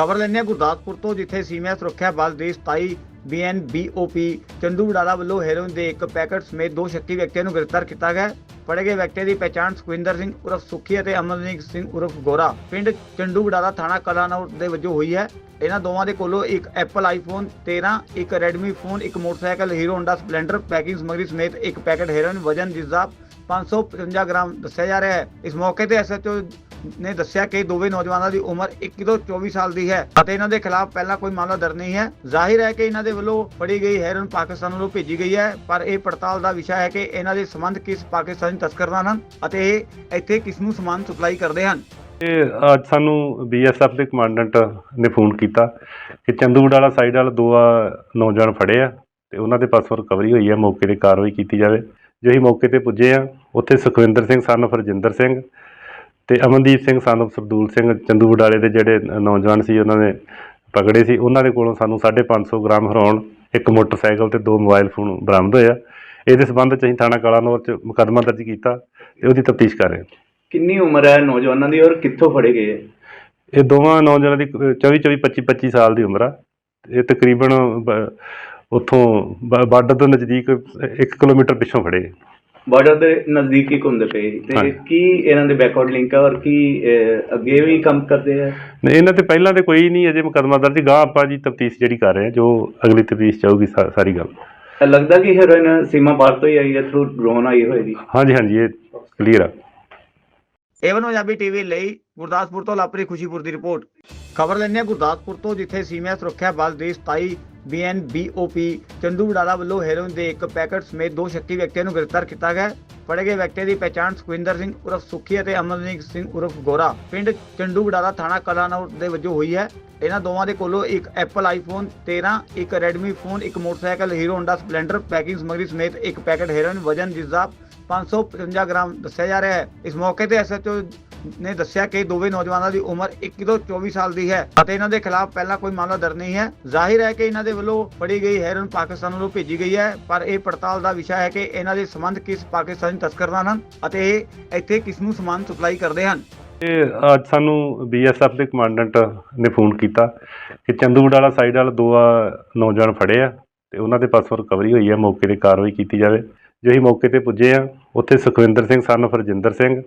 ਖਬਰ ਲੈਂਦੇ ਗੁਰਦਾਸਪੁਰ ਤੋਂ ਜਿੱਥੇ ਸੀਮਾ ਸੁਰੱਖਿਆ ਬਲ ਦੇ 27 ਬੀਐਨਬੀਓਪੀ ਚੰਦੂ ਵਡਾਲਾ ਵੱਲੋਂ ਹੈਰੋਇਨ ਦੇ ਇੱਕ ਪੈਕੇਟ ਸਮੇਤ ਦੋ ਸ਼ੱਕੀ ਵਿਅਕਤੀਆਂ ਨੂੰ ਗ੍ਰਿਫਤਾਰ ਕੀਤਾ ਗਿਆ ਫੜੇ ਗਏ ਵਿਅਕਤੀਆਂ ਦੀ ਪਛਾਣ ਸੁਖਵਿੰਦਰ ਸਿੰਘ ਉਰਫ ਸੁਖੀ ਅਤੇ ਅਮਨਦੀਪ ਸਿੰਘ ਉਰਫ ਗੋਰਾ। ਪਿੰਡ ਚੰਡੂ ਵਡਾਲਾ ਥਾਣਾ ਕਲਾਨੌਰ ਦੇ ਵਜੋਂ ਹੋਈ ਹੈ। ਇਹਨਾਂ ਦੋਵਾਂ ਦੇ ਕੋਲੋਂ ਇੱਕ ਐਪਲ ਆਈਫੋਨ 13 ਇੱਕ ਰੈਡਮੀ ਫੋਨ, ਇੱਕ motorcycle Hero Honda Splendor, packing ਸਮੱਗਰੀ ਸਮੇਤ ਇੱਕ ਪੈਕੇਟ ਹੈਰੋਇਨ ਵਜਨ ਜਿਸ ਦਾ 555 ਗ੍ਰਾਮ ਦੱਸਿਆ ਜਾ ਰਿਹਾ ਹੈ। ਇਸ ਮੌਕੇ ਤੇ ਐਸਐਚਓ ਨੇ ਦੱਸਿਆ ਕਿ ਦੋਵੇਂ ਨੌਜਵਾਨਾਂ ਦੀ ਉਮਰ 21 ਤੋਂ 24 ਸਾਲ ਦੀ ਹੈ ਅਤੇ ਇਹਨਾਂ ਦੇ ਖਿਲਾਫ ਪਹਿਲਾਂ ਕੋਈ ਮਾਮਲਾ ਦਰਜ ਨਹੀਂ ਹੈ। ਜ਼ਾਹਿਰ ਹੈ ਕਿ ਇਹਨਾਂ ਦੇ ਵੱਲੋਂ ਫੜੀ ਗਈ ਹੈਰੋਇਨ ਪਾਕਿਸਤਾਨ ਵੱਲੋਂ ਭੇਜੀ ਗਈ ਹੈ, ਪਰ ਇਹ ਪੜਤਾਲ ਦਾ ਵਿਸ਼ਾ ਹੈ ਕਿ ਇਹਨਾਂ ਦੇ ਸੰਬੰਧ ਕਿਸ ਪਾਕਿਸਤਾਨੀ ਤਸਕਰ ਨਾਲ ਹਨ ਅਤੇ ਇਹ ਇੱਥੇ ਕਿਸ ਨੂੰ ਸਮਾਨ ਸਪਲਾਈ ਕਰਦੇ ਹਨ। ਇਹ ਅੱਜ ਸਾਨੂੰ ਬੀਐਸਐਫ ਦੇ ਕਮਾਂਡੈਂਟ ਨੇ ਫੋਨ ਕੀਤਾ ਕਿ ਚੰਦੂਵਡਾਲਾ ਸਾਈਡ ਵਾਲ ਦੋ ਨੌਜਵਾਨ ਫੜੇ ਆ ਤੇ ਉਹਨਾਂ ਦੇ ਪਾਸੋਂ ਰਿਕਵਰੀ ਹੋਈ ਹੈ, ਮੌਕੇ ਤੇ ਕਾਰਵਾਈ ਕੀਤੀ ਜਾਵੇ। ਜੋ ਅਸੀਂ ਮੌਕੇ ਤੇ ਪੁੱਜੇ ਆ ਉੱਥੇ ਸੁਖਵਿੰਦਰ ਸਿੰਘ, ਸਨ of ਸਿੰਘ ਤੇ ਅਮਨਦੀਪ ਸਿੰਘ ਸਨ ਸਰਦੂਲ ਸਿੰਘ ਚੰਦੂਵਡਾਲੇ ਦੇ ਜਿਹੜੇ ਨੌਜਵਾਨ ਸੀ ਉਹਨਾਂ ਨੇ ਪਕੜੇ ਸੀ। ਉਹਨਾਂ ਦੇ ਕੋਲੋਂ ਸਾਨੂੰ 550 ਗ੍ਰਾਮ ਹੈਰੋਨ ਇੱਕ ਮੋਟਰਸਾਈਕਲ ਤੇ ਦੋ ਮੋਬਾਈਲ ਫੋਨ ਬਰਾਮਦ ਹੋਇਆ ਇਹਦੇ ਸਬੰਧ ਚ ਅਸੀਂ ਥਾਣਾ ਕਾਲਾਨੌਰ ਚ ਮੁਕੱਦਮਾ ਦਰਜ ਕੀਤਾ ਤੇ ਉਹਦੀ ਤਫਤੀਸ਼ ਕਰ ਰਹੇ ਹਾਂ। ਕਿੰਨੀ ਉਮਰ ਹੈ ਨੌਜਵਾਨਾਂ ਦੀ ਔਰ ਕਿੱਥੋਂ ਫੜੇ ਗਏ? ਇਹ ਦੋਵਾਂ ਨੌਜਵਾਨਾਂ ਦੀ 24 24 25 25 ਸਾਲ ਦੀ ਉਮਰ ਆ। ਇਹ ਤਕਰੀਬਨ ਉੱਥੋਂ ਬਾਰਡਰ ਤੋਂ ਨਜ਼ਦੀਕ 1 ਕਿਲੋਮੀਟਰ ਪਿੱਛੋਂ ਫੜੇ ਬਾਰਡਰ ਦੇ ਨਜ਼ਦੀਕ ਹੀ ਘੁੰਮਦੇ ਪਏ ਤੇ ਹਾਂਜੀ। ਕੀ ਇਹਨਾਂ ਦੇ ਬੈਕਵਰਡ ਲਿੰਕ ਹੈ ਔਰ ਕੀ ਅਹ, ਅੱਗੇ ਵੀ ਕੰਮ ਕਰਦੇ ਆ? ਨਹੀਂ ਇਹਨਾਂ ਤੇ ਪਹਿਲਾਂ ਤੇ ਕੋਈ ਨਹੀਂ ਅਜੇ ਮੁਕੱਦਮਾ ਦਰਜ ਗਾਂ ਆਪਾਂ ਜੀ ਤਫਤੀਸ਼ ਜਿਹੜੀ ਕਰ ਰਹੇ ਹਾਂ ਜੋ ਅਗਲੀ ਤਫਤੀਸ਼ ਚਾਹੂਗੀ ਸਾਰੀ ਗੱਲ। ਤਾਂ ਲੱਗਦਾ ਕਿ ਹੈਰੋਇਨ ਸੀਮਾ ਪਾਰ ਤੋਂ ਹੀ ਆਈ ਹੈ ਥਰੂ ਡਰੋਨ ਆਈ ਹੋਏਗੀ ਹਾਂਜੀ ਹਾਂਜੀ ਇਹ ਕਲੀਅਰ ਆ। ਏਵਨ ਪੰਜਾਬੀ ਟੀਵੀ ਲਈ ਗੁਰਦਾਸਪੁਰ ਤੋਂ ਲਾਪਰੀ ਖੁਸ਼ੀਪੁਰ ਦੀ ਰਿਪੋਰਟ। ਖਬਰ ਲੈਂਦੇ ਹਾਂ ਗੁਰਦਾਸਪੁਰ ਤੋਂ ਜਿੱਥੇ ਸੀਮਾ ਸੁਰੱਖਿਆ ਬਲ ਦੇ 27 ਬੀਐਨਬੀਓਪੀ ਚੰਦੂ ਵਡਾਲਾ ਵੱਲੋਂ ਹੈਰੋਇਨ ਦੇ ਇੱਕ ਪੈਕੇਟ ਸਮੇਤ ਦੋ ਸ਼ੱਕੀ ਵਿਅਕਤੀਆਂ ਨੂੰ ਗ੍ਰਿਫਤਾਰ ਕੀਤਾ ਗਿਆ ਫੜੇ ਗਏ ਵਿਅਕਤੀਆਂ ਦੀ ਪਛਾਣ ਸੁਖਵਿੰਦਰ ਸਿੰਘ ਉਰਫ ਸੁਖੀ ਅਤੇ ਅਮਨਦੀਪ ਸਿੰਘ ਉਰਫ ਗੋਰਾ। ਪਿੰਡ ਚੰਡੂ ਵਡਾਲਾ ਥਾਣਾ ਕਲਾਨੌਰ ਦੇ ਵਜੋਂ ਹੋਈ ਹੈ। ਇਹਨਾਂ ਦੋਵਾਂ ਦੇ ਕੋਲੋਂ ਇੱਕ ਐਪਲ ਆਈਫੋਨ 13 ਇੱਕ ਰੈਡਮੀ ਫੋਨ, ਇੱਕ motorcycle, Hero Honda Splendor, packing ਸਮੱਗਰੀ ਸਮੇਤ ਇੱਕ ਪੈਕੇਟ ਹੈਰੋਇਨ ਵਜਨ ਜਿਸ ਦਾ 555 ਗ੍ਰਾਮ ਦੱਸਿਆ ਜਾ ਰਿਹਾ ਹੈ। ਇਸ ਮੌਕੇ ਤੇ ਐਸਐਚਓ ਨੇ ਦੱਸਿਆ ਕਿ ਦੋਵੇਂ ਨੌਜਵਾਨਾਂ ਦੀ ਉਮਰ 21 ਤੋਂ 24 ਸਾਲ ਦੀ ਹੈ ਅਤੇ ਇਹਨਾਂ ਦੇ ਖਿਲਾਫ ਪਹਿਲਾਂ ਕੋਈ ਮਾਮਲਾ ਦਰਜ ਨਹੀਂ ਹੈ। ਜ਼ਾਹਿਰ ਹੈ ਕਿ ਇਹਨਾਂ ਦੇ ਵੱਲੋਂ ਫੜੀ ਗਈ ਹੈਰੋਇਨ ਪਾਕਿਸਤਾਨ ਵੱਲੋਂ ਭੇਜੀ ਗਈ ਹੈ, ਪਰ ਇਹ ਪੜਤਾਲ ਦਾ ਵਿਸ਼ਾ ਹੈ ਕਿ ਇਹਨਾਂ ਦੇ ਸੰਬੰਧ ਕਿਸ ਪਾਕਿਸਤਾਨੀ ਤਸਕਰ ਨਾਲ ਹਨ ਅਤੇ ਇਹ ਇੱਥੇ ਕਿਸ ਨੂੰ ਸਮਾਨ ਸਪਲਾਈ ਕਰਦੇ ਹਨ। ਇਹ ਅੱਜ ਸਾਨੂੰ ਬੀਐਸਐਫ ਦੇ ਕਮਾਂਡੈਂਟ ਨੇ ਫੋਨ ਕੀਤਾ ਕਿ ਚੰਦੂਵਡਾਲਾ ਸਾਈਡ ਵਾਲ ਦੋ ਨੌਜਵਾਨ ਫੜੇ ਆ ਤੇ ਉਹਨਾਂ ਦੇ ਪਾਸੋਂ ਰਿਕਵਰੀ ਹੋਈ ਹੈ। ਮੌਕੇ ਤੇ ਕਾਰਵਾਈ ਕੀਤੀ ਜਾਵੇ। ਜੋ ਅਸੀਂ ਮੌਕੇ ਤੇ ਪੁੱਜੇ ਆ ਉੱਥੇ ਸੁਖਵਿੰਦਰ ਸਿੰਘ, ਸਨ of ਸਿੰਘ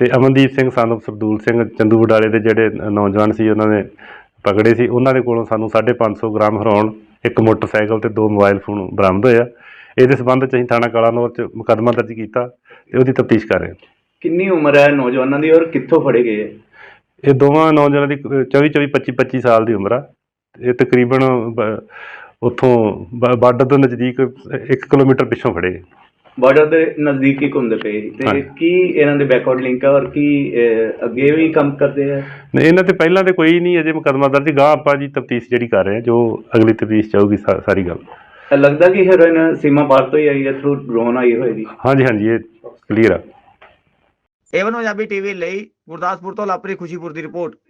ਤੇ ਅਮਨਦੀਪ ਸਿੰਘ ਸਨ ਸਰਦੂਲ ਸਿੰਘ ਚੰਦੂਵਡਾਲੇ ਦੇ ਜਿਹੜੇ ਨੌਜਵਾਨ ਸੀ ਉਹਨਾਂ ਨੇ ਪਕੜੇ ਸੀ। ਉਹਨਾਂ ਦੇ ਕੋਲੋਂ ਸਾਨੂੰ 550 ਗ੍ਰਾਮ ਹੈਰੋਨ ਇੱਕ ਮੋਟਰਸਾਈਕਲ ਤੇ ਦੋ ਮੋਬਾਈਲ ਫੋਨ ਬਰਾਮਦ ਹੋਇਆ ਇਹਦੇ ਸਬੰਧ ਚ ਅਸੀਂ ਥਾਣਾ ਕਾਲਾਨੌਰ ਚ ਮੁਕੱਦਮਾ ਦਰਜ ਕੀਤਾ ਤੇ ਉਹਦੀ ਤਫਤੀਸ਼ ਕਰ ਰਹੇ ਹਾਂ। ਕਿੰਨੀ ਉਮਰ ਹੈ ਨੌਜਵਾਨਾਂ ਦੀ ਔਰ ਕਿੱਥੋਂ ਫੜੇ ਗਏ ਹੈ? ਇਹ ਦੋਵਾਂ ਨੌਜਵਾਨਾਂ ਦੀ 24 24 25 25 ਸਾਲ ਦੀ ਉਮਰ ਆ। ਇਹ ਤਕਰੀਬਨ ਬ- ਉੱਥੋਂ ਬਾਰਡਰ ਤੋਂ ਨਜ਼ਦੀਕ 1 ਕਿਲੋਮੀਟਰ ਪਿੱਛੋਂ ਫੜੇ ਬਾਰਡਰ ਦੇ ਨਜ਼ਦੀਕ ਹੀ ਘੁੰਮਦੇ ਪਏ ਤੇ। ਕੀ ਇਹਨਾਂ ਦੇ ਬੈਕਵਰਡ ਲਿੰਕ ਹੈ ਔਰ ਕੀ ਅਹ, ਅੱਗੇ ਵੀ ਕੰਮ ਕਰਦੇ ਆ? ਨਹੀਂ ਇਹਨਾਂ ਤੇ ਪਹਿਲਾਂ ਤੇ ਕੋਈ ਨਹੀਂ ਅਜੇ ਮੁਕੱਦਮਾ ਦਰਜ ਗਾਂ ਆਪਾਂ ਜੀ ਤਫਤੀਸ਼ ਜਿਹੜੀ ਕਰ ਰਹੇ ਹਾਂ ਜੋ ਅਗਲੀ ਤਫਤੀਸ਼ ਚਾਹੂਗੀ ਸਾਰੀ ਗੱਲ। ਤਾਂ ਲੱਗਦਾ ਕਿ ਹੈਰੋਇਨ ਸੀਮਾ ਪਾਰ ਤੋਂ ਹੀ ਆਈ ਹੈ ਥਰੂ ਡਰੋਨ ਆਈ ਹੋਏਗੀ ਹਾਂਜੀ ਹਾਂਜੀ ਇਹ ਕਲੀਅਰ ਆ। ਏਵਨ ਪੰਜਾਬੀ ਟੀਵੀ ਲਈ ਗੁਰਦਾਸਪੁਰ ਤੋਂ ਲਾਪਰੀ ਖੁਸ਼ੀਪੁਰ ਦੀ ਰਿਪੋਰਟ।